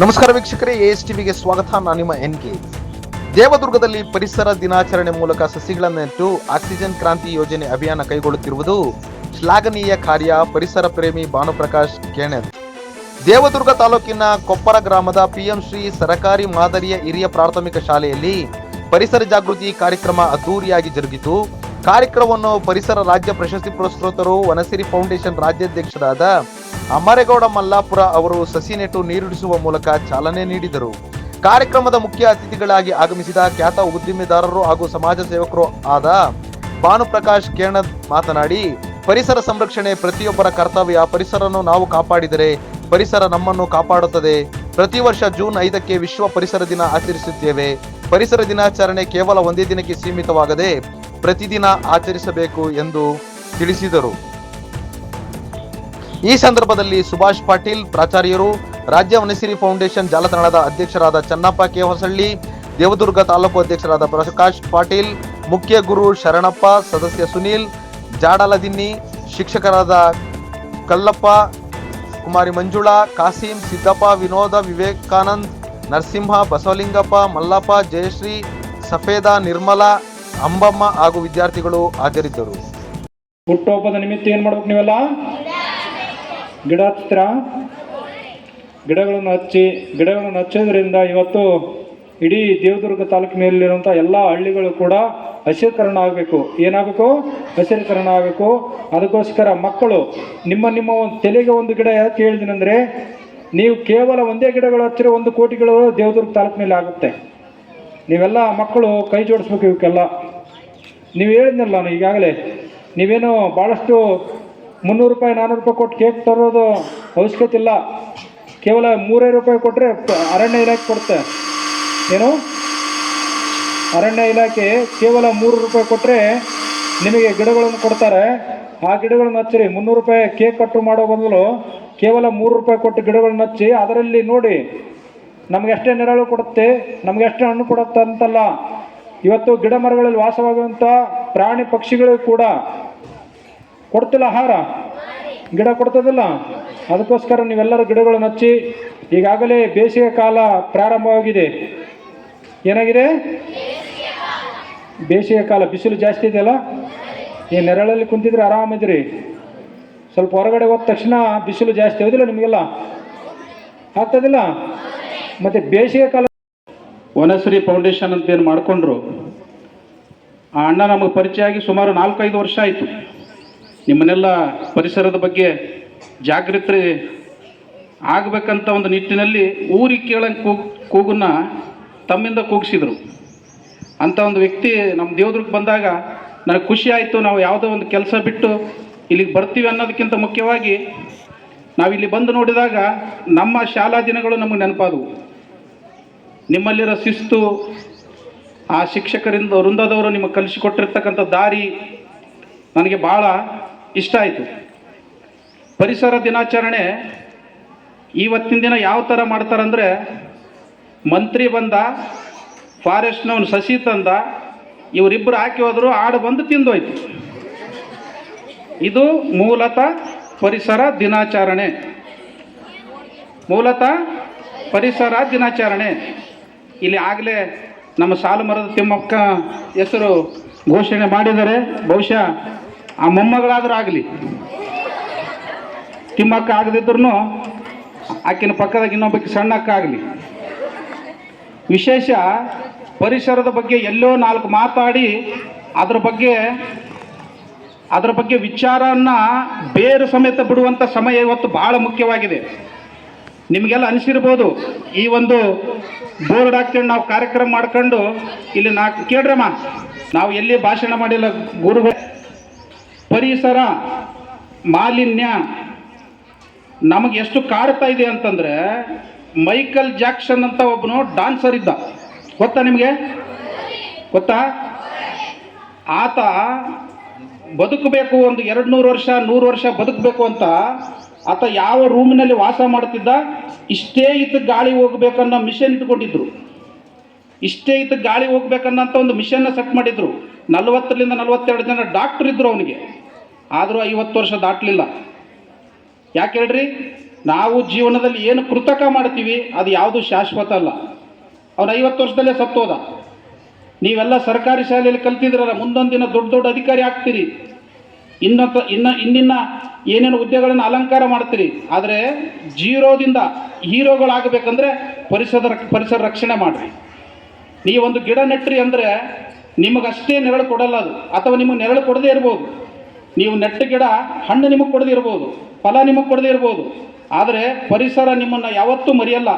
ನಮಸ್ಕಾರ ವೀಕ್ಷಕರೇ ಎಸ್ ಟಿವಿಗೆ ಸ್ವಾಗತ. ನಾನು ನಿಮ್ಮ ಎನ್ ಕೆ. ದೇವದುರ್ಗದಲ್ಲಿ ಪರಿಸರ ದಿನಾಚರಣೆ ಮೂಲಕ ಸಸಿಗಳನ್ನು ನೆಟ್ಟು ಆಕ್ಸಿಜನ್ ಕ್ರಾಂತಿ ಯೋಜನೆ ಅಭಿಯಾನ ಕೈಗೊಳ್ಳುತ್ತಿರುವುದು ಶ್ಲಾಘನೀಯ ಕಾರ್ಯ. ಪರಿಸರ ಪ್ರೇಮಿ ಭಾನುಪ್ರಕಾಶ್ ಕೇಣೆತ್ ದೇವದುರ್ಗ ತಾಲೂಕಿನ ಕೊಪ್ಪರ ಗ್ರಾಮದ ಪಿಎಂ ಶ್ರೀ ಸರಕಾರಿ ಮಾದರಿಯ ಹಿರಿಯ ಪ್ರಾಥಮಿಕ ಶಾಲೆಯಲ್ಲಿ ಪರಿಸರ ಜಾಗೃತಿ ಕಾರ್ಯಕ್ರಮ ಅದ್ದೂರಿಯಾಗಿ ಜರುಗಿತು. ಕಾರ್ಯಕ್ರಮವನ್ನು ಪರಿಸರ ರಾಜ್ಯ ಪ್ರಶಸ್ತಿ ಪುರಸ್ಕೃತರು, ವನಸಿರಿ ಫೌಂಡೇಶನ್ ರಾಜ್ಯಾಧ್ಯಕ್ಷರಾದ ಅಮರೇಗೌಡ ಮಲ್ಲಾಪುರ ಅವರು ಸಸಿ ನೆಟ್ಟು ನೀರುಡಿಸುವ ಮೂಲಕ ಚಾಲನೆ ನೀಡಿದರು. ಕಾರ್ಯಕ್ರಮದ ಮುಖ್ಯ ಅತಿಥಿಗಳಾಗಿ ಆಗಮಿಸಿದ ಖ್ಯಾತ ಉದ್ದಿಮೆದಾರರು ಹಾಗೂ ಸಮಾಜ ಸೇವಕರು ಆದ ಭಾನುಪ್ರಕಾಶ್ ಕೇಣದ್ ಮಾತನಾಡಿ, ಪರಿಸರ ಸಂರಕ್ಷಣೆ ಪ್ರತಿಯೊಬ್ಬರ ಕರ್ತವ್ಯ. ಪರಿಸರವನ್ನು ನಾವು ಕಾಪಾಡಿದರೆ ಪರಿಸರ ನಮ್ಮನ್ನು ಕಾಪಾಡುತ್ತದೆ. ಪ್ರತಿ ವರ್ಷ ಜೂನ್ ಐದಕ್ಕೆ ವಿಶ್ವ ಪರಿಸರ ದಿನ ಆಚರಿಸುತ್ತೇವೆ. ಪರಿಸರ ದಿನಾಚರಣೆ ಕೇವಲ ಒಂದೇ ದಿನಕ್ಕೆ ಸೀಮಿತವಾಗದೆ ಪ್ರತಿದಿನ ಆಚರಿಸಬೇಕು ಎಂದು ತಿಳಿಸಿದರು. ಈ ಸಂದರ್ಭದಲ್ಲಿ ಸುಭಾಷ್ ಪಾಟೀಲ್, ಪ್ರಾಚಾರ್ಯರು, ರಾಜ್ಯ ವನಸಿರಿ ಫೌಂಡೇಶನ್ ಜಾಲತಾಣದ ಅಧ್ಯಕ್ಷರಾದ ಚನ್ನಪ್ಪ ಕೆ ಹೊಸಳ್ಳಿ, ದೇವದುರ್ಗ ತಾಲೂಕು ಅಧ್ಯಕ್ಷರಾದ ಪ್ರಕಾಶ್ ಪಾಟೀಲ್, ಮುಖ್ಯ ಗುರು ಶರಣಪ್ಪ, ಸದಸ್ಯ ಸುನೀಲ್ ಜಾಡಲದಿನ್ನಿ ಶಿಕ್ಷಕರಾದ ಕಲ್ಲಪ್ಪ, ಕುಮಾರಿ ಮಂಜುಳಾ, ಕಾಸಿಂ, ಸಿದ್ದಪ್ಪ, ವಿನೋದ, ವಿವೇಕಾನಂದ್, ನರಸಿಂಹ, ಬಸವಲಿಂಗಪ್ಪ, ಮಲ್ಲಪ್ಪ, ಜಯಶ್ರೀ, ಸಫೇದ, ನಿರ್ಮಲ, ಅಂಬಮ್ಮ ಹಾಗೂ ವಿದ್ಯಾರ್ಥಿಗಳು ಹಾಜರಿದ್ದರು. ಹುಟ್ಟುಹಬ್ಬದ ನಿಮಿತ್ತ ಏನು ಮಾಡ್ಬೇಕು ನೀವೆಲ್ಲ? ಗಿಡ ಹತ್ತಿರ ಗಿಡಗಳನ್ನು ಹಚ್ಚಿ, ಗಿಡಗಳನ್ನು ಹಚ್ಚೋದ್ರಿಂದ ಇವತ್ತು ಇಡೀ ದೇವದುರ್ಗ ತಾಲೂಕಿನಲ್ಲಿರುವಂಥ ಎಲ್ಲ ಹಳ್ಳಿಗಳು ಕೂಡ ಹಸಿರೀಕರಣ ಆಗಬೇಕು. ಏನಾಗಬೇಕು? ಹಸಿರೀಕರಣ ಆಗಬೇಕು. ಅದಕ್ಕೋಸ್ಕರ ಮಕ್ಕಳು, ನಿಮ್ಮ ನಿಮ್ಮ ಒಂದು ತಲೆಗೆ ಒಂದು ಗಿಡ ಯಾಕೆ ಹೇಳಿದಿನಂದರೆ ನೀವು ಕೇವಲ ಒಂದೇ ಗಿಡಗಳು ಹಚ್ಚಿರೋ ಒಂದು ಕೋಟಿಗಳು ದೇವದುರ್ಗ ತಾಲೂಕಿನಲ್ಲಿ ಆಗುತ್ತೆ. ನೀವೆಲ್ಲ ಮಕ್ಕಳು ಕೈ ಜೋಡಿಸ್ಬೇಕು ಇವಕ್ಕೆಲ್ಲ. ನೀವು ಹೇಳಿದ್ನಲ್ಲ ನಾನು ಈಗಾಗಲೇ, ನೀವೇನು ಭಾಳಷ್ಟು ಮುನ್ನೂರು ರೂಪಾಯಿ ನಾನ್ನೂರು ರೂಪಾಯಿ ಕೊಟ್ಟು ಕೇಕ್ ತರೋದು ಅವಶ್ಯಕತೆ ಇಲ್ಲ. ಕೇವಲ ಮೂರೇ ರೂಪಾಯಿ ಕೊಟ್ಟರೆ ಅರಣ್ಯ ಇಲಾಖೆ ಕೊಡುತ್ತೆ. ಏನು? ಅರಣ್ಯ ಇಲಾಖೆ ಕೇವಲ ಮೂರು ರೂಪಾಯಿ ಕೊಟ್ಟರೆ ನಿಮಗೆ ಗಿಡಗಳನ್ನು ಕೊಡ್ತಾರೆ. ಆ ಗಿಡಗಳನ್ನು ಹಚ್ಚಿರಿ. ಮುನ್ನೂರು ರೂಪಾಯಿ ಕೇಕ್ ಕಟ್ಟು ಮಾಡೋ ಬದಲು ಕೇವಲ ಮೂರು ರೂಪಾಯಿ ಕೊಟ್ಟು ಗಿಡಗಳನ್ನ ಹಚ್ಚಿ, ಅದರಲ್ಲಿ ನೋಡಿ ನಮ್ಗೆ ಎಷ್ಟೇ ನೆರಳು ಕೊಡುತ್ತೆ, ನಮ್ಗೆ ಎಷ್ಟೇ ಹಣ್ಣು ಕೊಡುತ್ತೆ ಅಂತಲ್ಲ. ಇವತ್ತು ಗಿಡ ಮರಗಳಲ್ಲಿ ವಾಸವಾಗುವಂಥ ಪ್ರಾಣಿ ಪಕ್ಷಿಗಳಿಗೂ ಕೂಡ ಕೊಡ್ತಿಲ್ಲ ಆಹಾರ. ಗಿಡ ಕೊಡ್ತದಲ್ಲ? ಅದಕ್ಕೋಸ್ಕರ ನೀವೆಲ್ಲರೂ ಗಿಡಗಳನ್ನು ಹಚ್ಚಿ, ಈಗಾಗಲೇ ಬೇಸಿಗೆ ಕಾಲ ಪ್ರಾರಂಭವಾಗಿದೆ. ಏನಾಗಿದೆ? ಬೇಸಿಗೆ ಕಾಲ. ಬಿಸಿಲು ಜಾಸ್ತಿ ಇದೆಯಲ್ಲ ಈ ನೆರಳಲ್ಲಿ ಕುಂತಿದ್ರೆ ಆರಾಮಿದ್ರಿ. ಸ್ವಲ್ಪ ಹೊರಗಡೆ ಹೋದ ತಕ್ಷಣ ಬಿಸಿಲು ಜಾಸ್ತಿ ಆಗೋದಿಲ್ಲ ನಿಮಗೆಲ್ಲ? ಆಗ್ತದಿಲ್ಲ? ಮತ್ತು ಬೇಸಿಗೆ ಕಾಲ ವನಶ್ರೀ ಫೌಂಡೇಶನ್ ಅಂತ ಏನು ಮಾಡಿಕೊಂಡ್ರು? ಆ ಅಣ್ಣ ನಮಗೆ ಪರಿಚಯ ಆಗಿ ಸುಮಾರು ನಾಲ್ಕೈದು ವರ್ಷ ಆಯಿತು. ನಿಮ್ಮನ್ನೆಲ್ಲ ಪರಿಸರದ ಬಗ್ಗೆ ಜಾಗೃತಿ ಆಗಬೇಕಂತ ಒಂದು ನಿಟ್ಟಿನಲ್ಲಿ ಊರಿಗೆ ಕೇಳಂಗೆ ಕೂಗ್, ಕೂಗನ್ನ ತಮ್ಮಿಂದ ಕೂಗಿಸಿದರು. ಅಂಥ ಒಂದು ವ್ಯಕ್ತಿ ನಮ್ಮ ದೇವದುರ್ಗ ಬಂದಾಗ ನನಗೆ ಖುಷಿ ಆಯಿತು, ನಾವು ಯಾವುದೋ ಒಂದು ಕೆಲಸ ಬಿಟ್ಟು ಇಲ್ಲಿಗೆ ಬರ್ತೀವಿ ಅನ್ನೋದಕ್ಕಿಂತ ಮುಖ್ಯವಾಗಿ ನಾವಿಲ್ಲಿ ಬಂದು ನೋಡಿದಾಗ ನಮ್ಮ ಶಾಲಾ ದಿನಗಳು ನಮಗೆ ನೆನಪಾದವು. ನಿಮ್ಮಲ್ಲಿರೋ ಶಿಸ್ತು, ಆ ಶಿಕ್ಷಕರಿಂದ ವೃಂದದವರು ನಿಮಗೆ ಕಲಿಸಿಕೊಟ್ಟಿರ್ತಕ್ಕಂಥ ದಾರಿ ನನಗೆ ಭಾಳ ಇಷ್ಟ ಆಯಿತು. ಪರಿಸರ ದಿನಾಚರಣೆ ಇವತ್ತಿನ ದಿನ ಯಾವ ಥರ ಮಾಡ್ತಾರಂದರೆ ಮಂತ್ರಿ ಬಂದ, ಫಾರೆಸ್ಟ್ನವನು ಸಸಿ ತಂದ ಇವರಿಬ್ಬರು ಹಾಕಿ ಹೋದ್ರು, ಆಡು ಬಂದು ತಿಂದೋಯ್ತು. ಇದು ಮೂಲತಃ ಪರಿಸರ ದಿನಾಚರಣೆ. ಮೂಲತಃ ಪರಿಸರ ದಿನಾಚರಣೆ. ಇಲ್ಲಿ ಆಗಲೇ ನಮ್ಮ ಸಾಲು ಮರದ ತಿಮ್ಮಕ್ಕ ಹೆಸರು ಘೋಷಣೆ ಮಾಡಿದರೆ ಬಹುಶಃ ಆ ಮೊಮ್ಮಗಳಾದ್ರೂ ಆಗಲಿ. ತಿಮ್ಮಕ್ಕ ಆಗದಿದ್ರು ಆಕಿನ ಪಕ್ಕದಾಗ ಇನ್ನೊಬ್ಬಕ್ಕೆ ಸಣ್ಣ ಅಕ್ಕ ಆಗಲಿ. ವಿಶೇಷ ಪರಿಸರದ ಬಗ್ಗೆ ಎಲ್ಲೋ ನಾಲ್ಕು ಮಾತಾಡಿ ಅದ್ರ ಬಗ್ಗೆ, ಅದರ ಬಗ್ಗೆ ವಿಚಾರವನ್ನು ಬೇರು ಸಮೇತ ಬಿಡುವಂಥ ಸಮಯ ಇವತ್ತು ಬಹಳ ಮುಖ್ಯವಾಗಿದೆ. ನಿಮಗೆಲ್ಲ ಅನಿಸಿರ್ಬೋದು, ಈ ಒಂದು ಬೋರ್ಡ್ ಹಾಕ್ಕೊಂಡು ನಾವು ಕಾರ್ಯಕ್ರಮ ಮಾಡ್ಕೊಂಡು ಇಲ್ಲಿ ನಾಲ್ಕು ಕೇಳ್ರಮ್ಮ, ನಾವು ಎಲ್ಲಿ ಭಾಷಣ ಮಾಡಿಲ್ಲ ಗುರುಗಳು. ಪರಿಸರ ಮಾಲಿನ್ಯ ನಮಗೆ ಎಷ್ಟು ಕಾಡ್ತಾ ಇದೆ ಅಂತಂದರೆ ಮೈಕಲ್ ಜಾಕ್ಸನ್ ಅಂತ ಒಬ್ಬನು ಡಾನ್ಸರ್ ಇದ್ದ. ಗೊತ್ತಾ ನಿಮಗೆ? ಗೊತ್ತಾ? ಆತ ಬದುಕಬೇಕು ಒಂದು ಎರಡು ನೂರು ವರ್ಷ ನೂರು ವರ್ಷ ಬದುಕಬೇಕು ಅಂತ ಆತ ಯಾವ ರೂಮಿನಲ್ಲಿ ವಾಸ ಮಾಡ್ತಿದ್ದ? ಇಷ್ಟೇ ಇತ್ತು ಗಾಳಿ ಹೋಗ್ಬೇಕನ್ನೋ ಮಿಷನ್ ಇಟ್ಕೊಂಡಿದ್ರು. ಇಷ್ಟೇ ಇತ್ತು ಗಾಳಿ ಹೋಗ್ಬೇಕನ್ನಂತ ಒಂದು ಮಿಷನ್ನ ಸೆಟ್ ಮಾಡಿದ್ರು. ನಲವತ್ತರಿಂದ ನಲವತ್ತೆರಡು ಜನ ಡಾಕ್ಟರ್ ಇದ್ರು ಅವನಿಗೆ. ಆದರೂ ಐವತ್ತು ವರ್ಷ ದಾಟಲಿಲ್ಲ. ಯಾಕೆ ಹೇಳ್ರಿ? ನಾವು ಜೀವನದಲ್ಲಿ ಏನು ಕೃತಕ ಮಾಡ್ತೀವಿ, ಅದು ಯಾವುದು ಶಾಶ್ವತ ಅಲ್ಲ. ಅವನು ಐವತ್ತು ವರ್ಷದಲ್ಲೇ ಸತ್ತೋದ. ನೀವೆಲ್ಲ ಸರ್ಕಾರಿ ಶಾಲೆಯಲ್ಲಿ ಕಲ್ತಿದ್ರಲ್ಲ ಮುಂದೊಂದು ದಿನ ದೊಡ್ಡ ದೊಡ್ಡ ಅಧಿಕಾರಿ ಆಗ್ತೀರಿ. ಇನ್ನೊಂದು ಇನ್ನ, ಇನ್ನಿನ್ನ ಏನೇನು ಹುದ್ದೆಗಳನ್ನು ಅಲಂಕಾರ ಮಾಡ್ತೀರಿ. ಆದರೆ ಜೀರೋದಿಂದ ಹೀರೋಗಳಾಗಬೇಕಂದ್ರೆ ಪರಿಸರ ಪರಿಸರ ರಕ್ಷಣೆ ಮಾಡಿರಿ. ನೀವೊಂದು ಗಿಡ ನೆಟ್ರಿ ಅಂದರೆ ನಿಮಗಷ್ಟೇ ನೆರಳು ಕೊಡಲ್ಲ ಅದು. ಅಥವಾ ನಿಮಗೆ ನೆರಳು ಕೊಡದೇ ಇರ್ಬೋದು. ನೀವು ನೆಟ್ಟ ಗಿಡ ಹಣ್ಣು ನಿಮಗೆ ಕೊಡದೇ ಇರ್ಬೋದು, ಫಲ ನಿಮಗೆ ಕೊಡದೇ ಇರ್ಬೋದು. ಆದರೆ ಪರಿಸರ ನಿಮ್ಮನ್ನು ಯಾವತ್ತೂ ಮರೆಯಲ್ಲ.